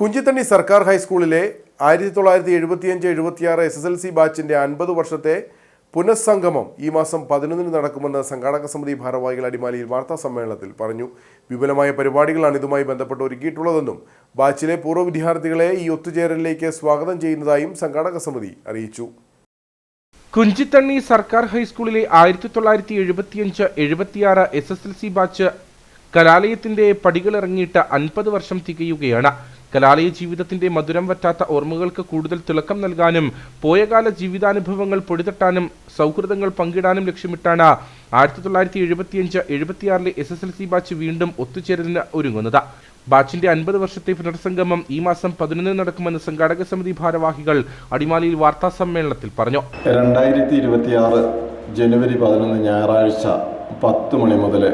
കുഞ്ചിത്തണ്ണി സർക്കാർ ഹൈസ്കൂളിലെ ആയിരത്തി തൊള്ളായിരത്തി എഴുപത്തിയഞ്ച് എഴുപത്തിയാറ് എസ് എസ് എൽ സി ബാച്ചിന്റെ അൻപത് വർഷത്തെ പുനഃസംഗമം ഈ മാസം പതിനൊന്നിന് നടക്കുമെന്ന് സംഘാടക സമിതി ഭാരവാഹികൾ അടിമാലിയിൽ വാർത്താ സമ്മേളനത്തിൽ പറഞ്ഞു. വിപുലമായ പരിപാടികളാണ് ഇതുമായി ബന്ധപ്പെട്ട് ഒരുക്കിയിട്ടുള്ളതെന്നും ബാച്ചിലെ പൂർവ വിദ്യാർത്ഥികളെ ഈ ഒത്തുചേരലിലേക്ക് സ്വാഗതം ചെയ്യുന്നതായും സംഘാടക സമിതി അറിയിച്ചു. കുഞ്ചിത്തണ്ണി സർക്കാർ ഹൈസ്കൂളിലെ ആയിരത്തി തൊള്ളായിരത്തി എഴുപത്തിയഞ്ച് എഴുപത്തിയാറ് S S L C batch കലാലയത്തിന്റെ പടികളിറങ്ങിയിട്ട് അൻപത് വർഷം തികയുകയാണ്. കലാലയ ജീവിതത്തിന്റെ മധുരം വറ്റാത്ത ഓർമ്മകൾക്ക് കൂടുതൽ തിളക്കം നൽകാനും പോയകാല ജീവിതാനുഭവങ്ങൾ പൊടിതട്ടാനും സൗഹൃദങ്ങൾ പങ്കിടാനും ലക്ഷ്യമിട്ടാണ് ആയിരത്തി തൊള്ളായിരത്തി എഴുപത്തിയഞ്ച് എഴുപത്തിയാറിലെ S S L C batch വീണ്ടും ഒത്തുചേരലിന് ഒരുങ്ങുന്നത്. ബാച്ചിന്റെ അൻപത് വർഷത്തെ പുനർസംഗമം ഈ മാസം പതിനൊന്നിന് നടക്കുമെന്ന് സംഘാടക സമിതി ഭാരവാഹികൾ അടിമാലിയിൽ വാർത്താ സമ്മേളനത്തിൽ പറഞ്ഞു. രണ്ടായിരത്തി ഇരുപത്തിയാറ് ജനുവരി പതിനൊന്ന് ഞായറാഴ്ച പത്ത് മണി മുതൽ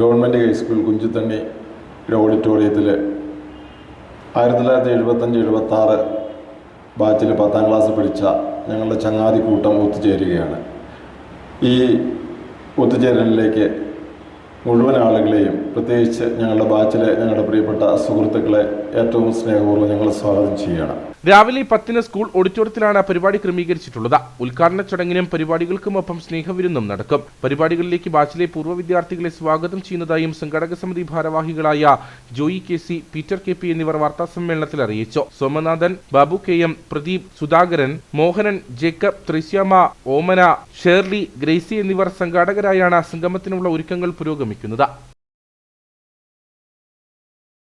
ഗവൺമെന്റ് ഹൈസ്കൂൾ കുഞ്ചുത്തണ്ണി ഓഡിറ്റോറിയത്തിൽ ആയിരത്തി തൊള്ളായിരത്തി എഴുപത്തഞ്ച് എഴുപത്തി ആറ് ബാച്ചിൽ പത്താം ക്ലാസ് പഠിച്ച ഞങ്ങളുടെ ചങ്ങാതി കൂട്ടം ഒത്തുചേരുകയാണ്. ഈ ഒത്തുചേരലിലേക്ക് മുഴുവൻ ആളുകളെയും പ്രത്യേകിച്ച് ഞങ്ങളുടെ ബാച്ചിലെ ഞങ്ങളുടെ പ്രിയപ്പെട്ട സുഹൃത്തുക്കളെ ഏറ്റവും സ്നേഹപൂർവം ഞങ്ങൾ സ്വാഗതം ചെയ്യുകയാണ്. രാവിലെ പത്തിന് സ്കൂൾ ഓഡിറ്റോറിയത്തിലാണ് പരിപാടി ക്രമീകരിച്ചിട്ടുള്ളത്. ഉദ്ഘാടന ചടങ്ങിനും പരിപാടികൾക്കുമൊപ്പം സ്നേഹവിരുന്നും നടക്കും. പരിപാടികളിലേക്ക് ബാച്ചിലെ പൂർവ വിദ്യാർത്ഥികളെ സ്വാഗതം ചെയ്യുന്നതായും സംഘാടക സമിതി ഭാരവാഹികളായ Joy K C Peter K P എന്നിവർ വാർത്താസമ്മേളനത്തിൽ അറിയിച്ചു. Somanathan Babu K M Pradeep Sudhakaran Mohanan Jacob Thrishyama Omana Shirley Gracie എന്നിവർ സംഘാടകരായാണ് സംഗമത്തിനുള്ള ഒരുക്കങ്ങൾ പുരോഗമിക്കുന്നത്